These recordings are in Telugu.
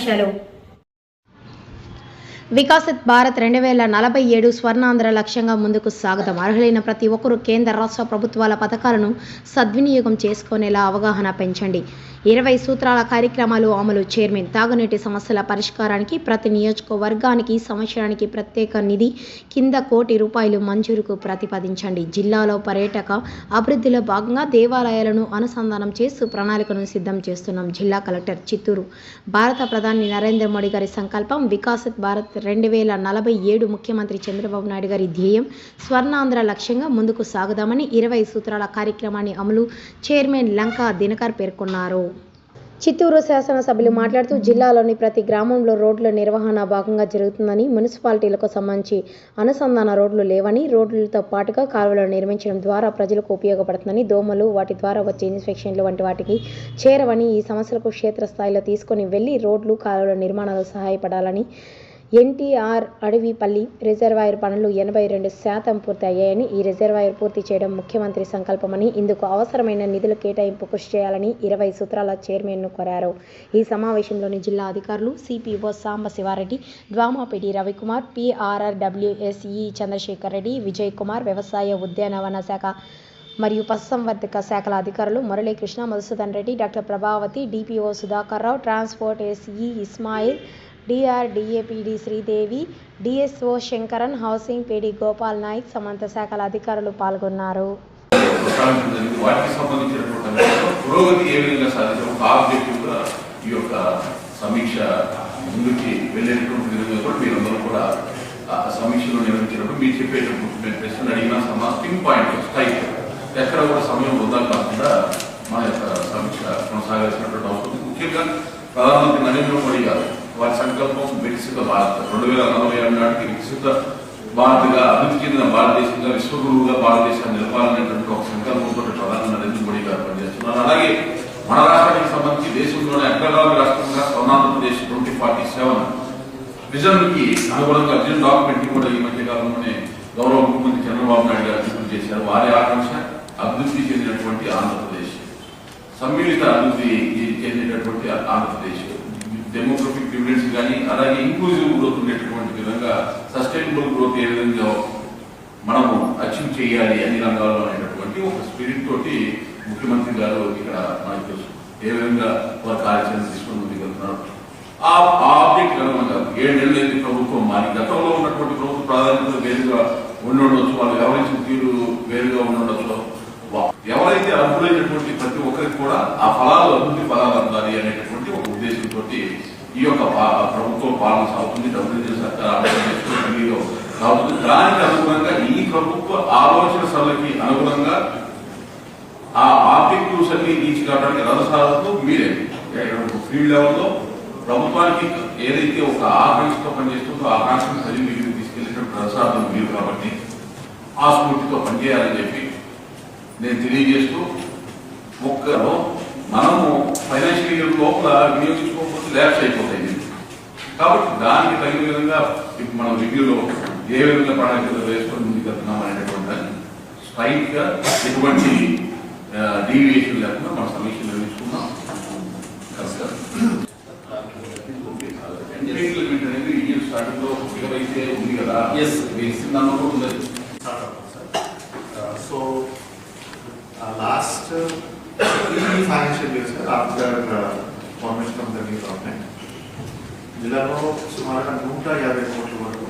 shallow. వికాసిత్ భారత్ రెండు వేల నలభై ఏడు స్వర్ణాంధ్ర లక్ష్యంగా ముందుకు సాగుదాం. అర్హులైన ప్రతి ఒక్కరూ కేంద్ర రాష్ట్ర ప్రభుత్వాల పథకాలను సద్వినియోగం చేసుకునేలా అవగాహన పెంచండి. ఇరవై సూత్రాల కార్యక్రమాలు అమలు చైర్మన్. తాగునీటి సమస్యల పరిష్కారానికి ప్రతి నియోజకవర్గానికి సంవత్సరానికి ప్రత్యేక నిధి కింద కోటి రూపాయలు మంజూరుకు ప్రతిపాదించండి. జిల్లాలో పర్యాటక అభివృద్ధిలో భాగంగా దేవాలయాలను అనుసంధానం చేస్తూ ప్రణాళికను సిద్ధం చేస్తున్నాం. జిల్లా కలెక్టర్ చిత్తూరు. భారత ప్రధాని నరేంద్ర మోడీ గారి సంకల్పం వికాసిత్ భారత్ రెండు వేల నలభై ఏడు ముఖ్యమంత్రి చంద్రబాబు నాయుడు గారి ధ్యేయం స్వర్ణాంధ్ర లక్ష్యంగా ముందుకు సాగుదామని ఇరవై సూత్రాల కార్యక్రమాన్ని అమలు చైర్మన్ లంకా దినకర్ పేర్కొన్నారు. చిత్తూరు శాసనసభ్యులు మాట్లాడుతూ జిల్లాలోని ప్రతి గ్రామంలో రోడ్ల నిర్వహణ భాగంగా జరుగుతుందని మున్సిపాలిటీలకు సంబంధించి అనుసంధాన రోడ్లు లేవని రోడ్లతో పాటుగా కాలువలు నిర్మించడం ద్వారా ప్రజలకు ఉపయోగపడుతుందని దోమలు వాటి ద్వారా వచ్చే ఇన్ఫెక్షన్లు వంటి వాటికి చేరవని ఈ సమస్యలకు క్షేత్రస్థాయిలో తీసుకొని వెళ్ళి రోడ్లు కాలువల నిర్మాణాలు సహాయపడాలని ఎన్టీఆర్ అడవిపల్లి రిజర్వాయర్ పనులు ఎనభై రెండు శాతం పూర్తి అయ్యాయని ఈ రిజర్వాయర్ పూర్తి చేయడం ముఖ్యమంత్రి సంకల్పమని ఇందుకు అవసరమైన నిధుల కేటాయింపు కృషి చేయాలని ఇరవై సూత్రాల చైర్మన్ను కోరారు. ఈ సమావేశంలోని జిల్లా అధికారులు CPO Samba Sivareddy ద్వామాపిడి Ravikumar PR RWS SE Chandrasekhar Reddy Vijay Kumar వ్యవసాయ ఉద్యానవన శాఖ మరియు పశుసంవర్ధక శాఖల అధికారులు Muralikrishna Madhusudan Reddy doctor Prabhavathi DPO Sudhakar Rao transport SE Ismail DRDA PD Sridevi DSO Sankaran housing PD Gopal Naik Samantha శాఖల అధికారులు పాల్గొన్నారు. పురోగతి ఏ విధంగా సాధించడం ఒక ఆబ్జెక్టివ్గా ఈ యొక్క సమీక్ష ముందుకి వెళ్ళేటటువంటి విధంగా కూడా మీరందరూ కూడా సమీక్షలో నిర్వహించినప్పుడు మీరు చెప్పేటప్పుడు మేము ప్రశ్నలు అడిగిన సమాస్టింగ్ పాయింట్ స్థాయి ఎక్కడ కూడా సమయం వృధా కాకుండా మన యొక్క సమీక్ష కొనసాగాల్సినటువంటి అవసరం ముఖ్యంగా ప్రధానమంత్రి నరేంద్ర మోడీ గారు వారి సంకల్పం వికసిత భారత్. రెండు వేల నలభై ఏడు నాటికి వికసిత భారత్గా అభివృద్ధి చెందిన భారతదేశంగా విశ్వగురువుగా భారతదేశాన్ని నిలపాలనేటువంటి ఒక సంకల్పంతో ప్రధాని నరేంద్ర మోడీ గారు పనిచేస్తున్నారు. అలాగే మన రాష్ట్రానికి సంబంధించి దేశంలోనే అగ్రగామి రాష్ట్రంగా స్వర్ణాంధ్రప్రదేశ్ ట్వంటీ ఫార్టీ సెవెన్ విజన్కి అనుగుణంగా విజన్ డాక్యుమెంట్ కూడా ఈ మధ్య కాలంలోనే గౌరవ ముఖ్యమంత్రి చంద్రబాబు నాయుడు గారు విడుదల చేశారు. వారి ఆకాంక్ష అభివృద్ధి చెందినటువంటి ఆంధ్రప్రదేశ్. సమ్మిళిత అభివృద్ధి చెందినటువంటి ఆంధ్రప్రదేశ్. డెమోగ్రఫిక్ డివిడెండ్స్ కానీ అలాగే ఇంక్లూజివ్ గ్రోత్ ఉండేటటువంటి విధంగా సస్టైనబుల్ గ్రోత్ ఏ విధంగా మనము అచీవ్ చేయాలి అన్ని రంగాల్లో అనేటటువంటి ఒక స్పిరిట్ తోటి ముఖ్యమంత్రి గారు ఇక్కడ మనకు తెలుసు. ఏ విధంగా వారి కార్యాచరణ తీసుకుని ముందుకు ఆ ఆబ్జెక్ట్ ఏడు అయితే ప్రభుత్వం. మారి గతంలో ఉన్నటువంటి ప్రభుత్వ ప్రాధాన్యత వేరుగా ఉండి ఉండొచ్చు. వాళ్ళు వ్యవహరించిన తీరు వేరుగా ఉండి ఉండొచ్చు ఎవరైతే అర్హులైనటువంటి ప్రతి ఒక్కరికి కూడా ఆ ఫలాలు అభివృద్ధి ఫలాలు అందాలి అనేటటువంటి ఒక ఈ యొక్క ప్రభుత్వం ప్రభుత్వ పాలన సాగుతుంది డబ్ల్యూజీ సర్కార్ సాగుతుంది. దానికి అనుగుణంగా ఈ ప్రభుత్వ ఆలోచన సభకి అనుగుణంగా ఆ ఆబ్జెక్టివ్స్ అన్ని రీచ్ కావడానికి రథసారథులు మీరే. ఫీల్డ్ లెవెల్లో ప్రభుత్వానికి ఏదైతే ఒక ఆకాంక్షతో పనిచేస్తుందో ఆకాంక్షను చదివి మీరు తీసుకెళ్ళినటువంటి రథసారథులు మీరు కాబట్టి ఆ స్ఫూర్తితో పనిచేయాలని చెప్పి నేను తెలియజేస్తూ ఒక్కరో మనము ఫైనాన్షియల్ ఇయర్ లోపల వినియోగించుకోకపోతే ల్యాబ్స్ అయిపోతాయి. కాబట్టి దానికి తగిన విధంగా ఇప్పుడు మనం రివ్యూలో ఏ విధంగా ప్రణాళికలు వేసుకొని ముందుకు వెళ్తున్నాం అనేటువంటి దాన్ని స్ట్రైట్గా ఎటువంటి డీవియేషన్ లేకుండా మన సమీక్ష నిర్వహించుకున్నాం ఎంటర్టైన్మెంట్ అనేది ఈ స్టార్టింగ్లో ఉంది కదా. వేసిన నమ్మకం ఉంది start up, sir. Uh, So, uh, last uh, three financial years, sir, after uh, formation of the new government, జిల్లాలో సుమారుగా నూట యాభై కోట్ల వరకు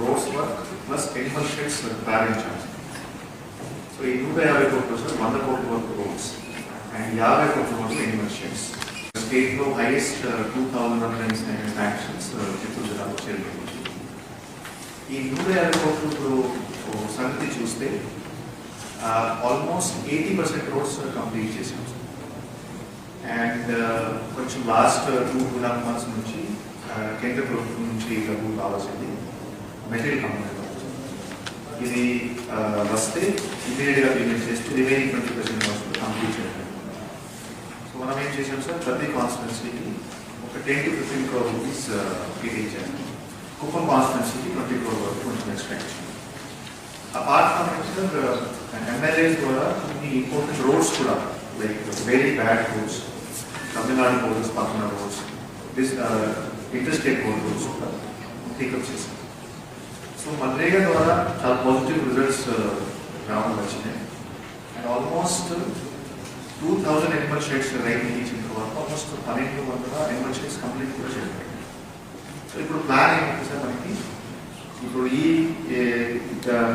roads work plus animal sheds ప్రారంభించాము సో ఈ నూట యాభై కోట్లు సార్ వంద కోట్ల వరకు రోడ్స్ అండ్ యాభై కోట్ల వరకు ఎనిమల్ షెడ్స్ స్టేట్లో highest two thousand hundred sanctions Chittoor జిల్లాలో చేరుకుంది ఈ నూట యాభై కోట్లు ఇప్పుడు ఓ సంగతి చూస్తే almost eighty percent roads complete చేసాం అండ్ కొంచెం last two two and half months నుంచి uh, కేంద్ర ప్రభుత్వం నుంచి డబ్బు కావాల్సింది మెటీరియల్ కంపెనీ ఇది uh, వస్తే ఇమీడియట్గా పేమెంట్ చేస్తే రిమైనింగ్ ట్వంటీ పర్సెంట్ కంప్లీట్ చేయండి సో మనం ఏం చేసాం సార్? ప్రతి కాన్స్టిట్యున్సీకి ఒక ten to fifteen crore rupees కేటాయించాము కుప్పం కాన్స్టిట్యున్సీకి ట్వంటీ క్రోర్ వరకు కొంచెం ఎక్స్ట్రా ఇచ్చాము అపార్ట్ ఫ్రమ్ సార్ ఎమ్మెల్యేస్ ద్వారా కొన్ని ఇంపార్టెంట్ రోడ్స్ కూడా like very bad roads Tamil Nadu borders పక్కన roads this inter state border roads కూడా టేకప్ చేశాం సో మన్రేగా ద్వారా చాలా పాజిటివ్ రిజల్ట్స్ రావడం వచ్చినాయి and almost two thousand animal sheds right ఇచ్చిన తర్వాత ఆల్మోస్ట్ పన్నెండు వందల ఎనిమల్ షేడ్స్ కంప్లీట్ కూడా చేయడం సో ఇప్పుడు ప్లాన్ ఏంటంటే సార్ మనకి ఇప్పుడు ఈ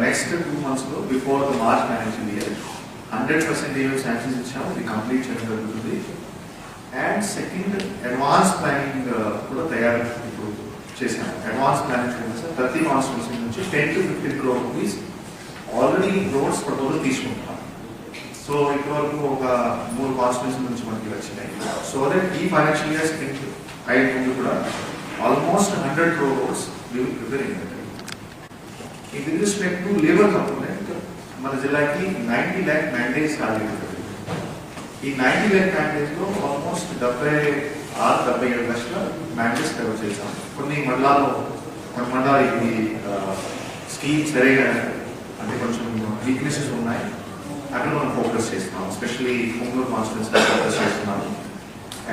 నెక్స్ట్ టూ మంత్స్లో before the March financial year hundred percent ఏమేమి శాంక్షన్స్ ఇచ్చామో అది కంప్లీట్ చేయడం జరుగుతుంది. అండ్ సెకండ్ అడ్వాన్స్ ప్లానింగ్ కూడా తయారు ఇప్పుడు చేశాము. అడ్వాన్స్ ప్లానింగ్ సార్ ప్రతి కాన్స్టిట్యూన్సీ నుంచి ten to fifteen crore rupees already roads proposal తీసుకుంటున్నాం. సో ఇప్పటివరకు ఒక మూడు కాన్స్టిట్యూన్సీ నుంచి మనకి వచ్చినాయి. సో దట్ ఈ ఫైనాన్షియల్ ఇయర్ సెకండ్ ఐదు ముందు కూడా almost hundred crore roads prepare అయింది with respect to labour component మన జిల్లాకి నైన్టీ ల్యాక్ మ్యాండేట్స్ ఖాళీ ఈ నైన్టీ ల్యాక్ మ్యాండేట్స్లో ఆల్మోస్ట్ డెబ్బై ఆరు డెబ్బై ఏడు లక్షల మ్యాండేట్స్ కవర్ చేశాం. కొన్ని మండలాల్లో కొన్ని మండలాలు ఇది స్కీమ్ సరిగా అంటే కొంచెం వీక్నెసెస్ ఉన్నాయి. అక్కడ మనం ఫోకస్ చేస్తున్నాం. ఎస్పెషలీ హోంగ్లూర్ కాన్స్టిట్యూన్సీ ఫోకస్ చేస్తున్నాం.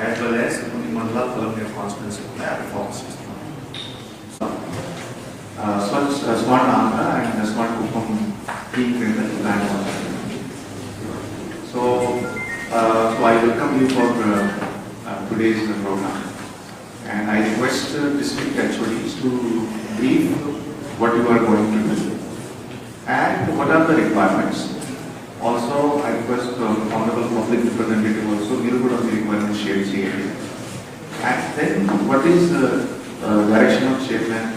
యాజ్ వెల్ యాజ్ కొన్ని మండలాలు పొలం కాన్స్టిట్యూన్సీ ఉన్నాయి. అక్కడ ఫోకస్ చేస్తున్నాం uh, uh, the. So, uh, so I welcome you for uh, uh, today's uh, program. And I request uh, district HODs to brief what you are going to do and what are the requirements. Also, I request the honorable public representative also, you could the requirements shared here. And then what is the uh, direction of uh, how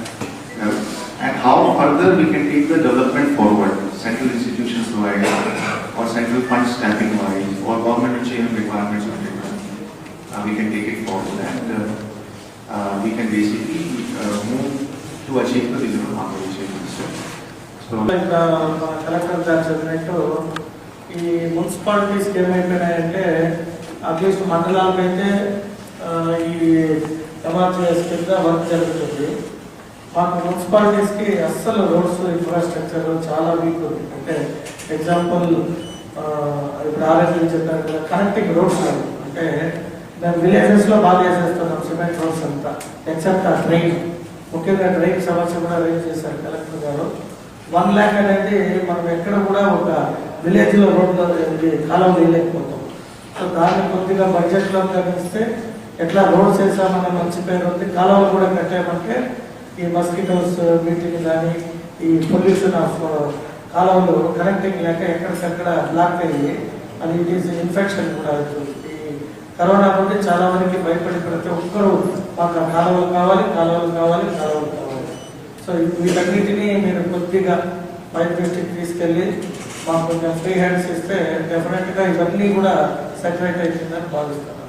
further we can take the development forward, central institutions wise or central fund stamping wise or government chain requirements of it. Uh, we can take it forward and uh, uh, we can basically uh, move to achieve the vision of Maharaji. So, collector garu చెప్పినట్టు ఈ మున్సిపాలిటీస్కి ఏమైపోయినాయంటే అట్లీస్ట్ మండలాలకైతే ఈ ఎంఆర్టీఎస్ కింద వర్క్ జరుగుతుంది మాకు మున్సిపాలిటీస్కి అస్సలు రోడ్స్ ఇన్ఫ్రాస్ట్రక్చర్ చాలా వీక్ ఉంది. అంటే ఎగ్జాంపుల్ ఇప్పుడు ఆర్ఎస్ఎల్ చెప్పారు కదా కనెక్టింగ్ రోడ్స్ లేవు అంటే మేము విలేజెస్లో బాగా చేసేస్తున్నాం సిమెంట్ రోడ్స్ అంతా ఎక్సెప్ట్ ఆ ట్రైన్ ముఖ్యంగా ట్రైన్ సమస్య కూడా రేజ్ చేశారు కలెక్టర్ గారు. వన్ ల్యాక్ అనేది మనం ఎక్కడ కూడా ఒక విలేజ్లో రోడ్లో కాలం వేయలేకపోతాం సో దాన్ని కొద్దిగా బడ్జెట్లో లో ఎట్లా రోడ్స్ వేసామన్న మంచి పేరు ఉంది. కాలువలు కూడా కట్టామంటే ఈ మస్కిటోస్ మీటింగ్ uh, కానీ ఈ పొల్యూషన్ ఆఫ్ కాలంలో కనెక్టింగ్ లేక ఎక్కడికక్కడ బ్లాక్ అయ్యి అది ఇట్ ఈస్ ఇన్ఫెక్షన్ కూడా అవుతుంది. ఈ కరోనా నుండి చాలా మందికి భయపడి ప్రతి ఒక్కరూ మాకు కాలువలు కావాలి కాలువలు కావాలి కాలువలు కావాలి. సో వీటన్నిటినీ మీరు కొద్దిగా బయట దృష్టికి తీసుకెళ్ళి మాకు కొంచెం ఫ్రీ హ్యాండ్స్ ఇస్తే డెఫినెట్గా ఇవన్నీ కూడా సెటిలైట్ అవుతుందని భావిస్తున్నాను.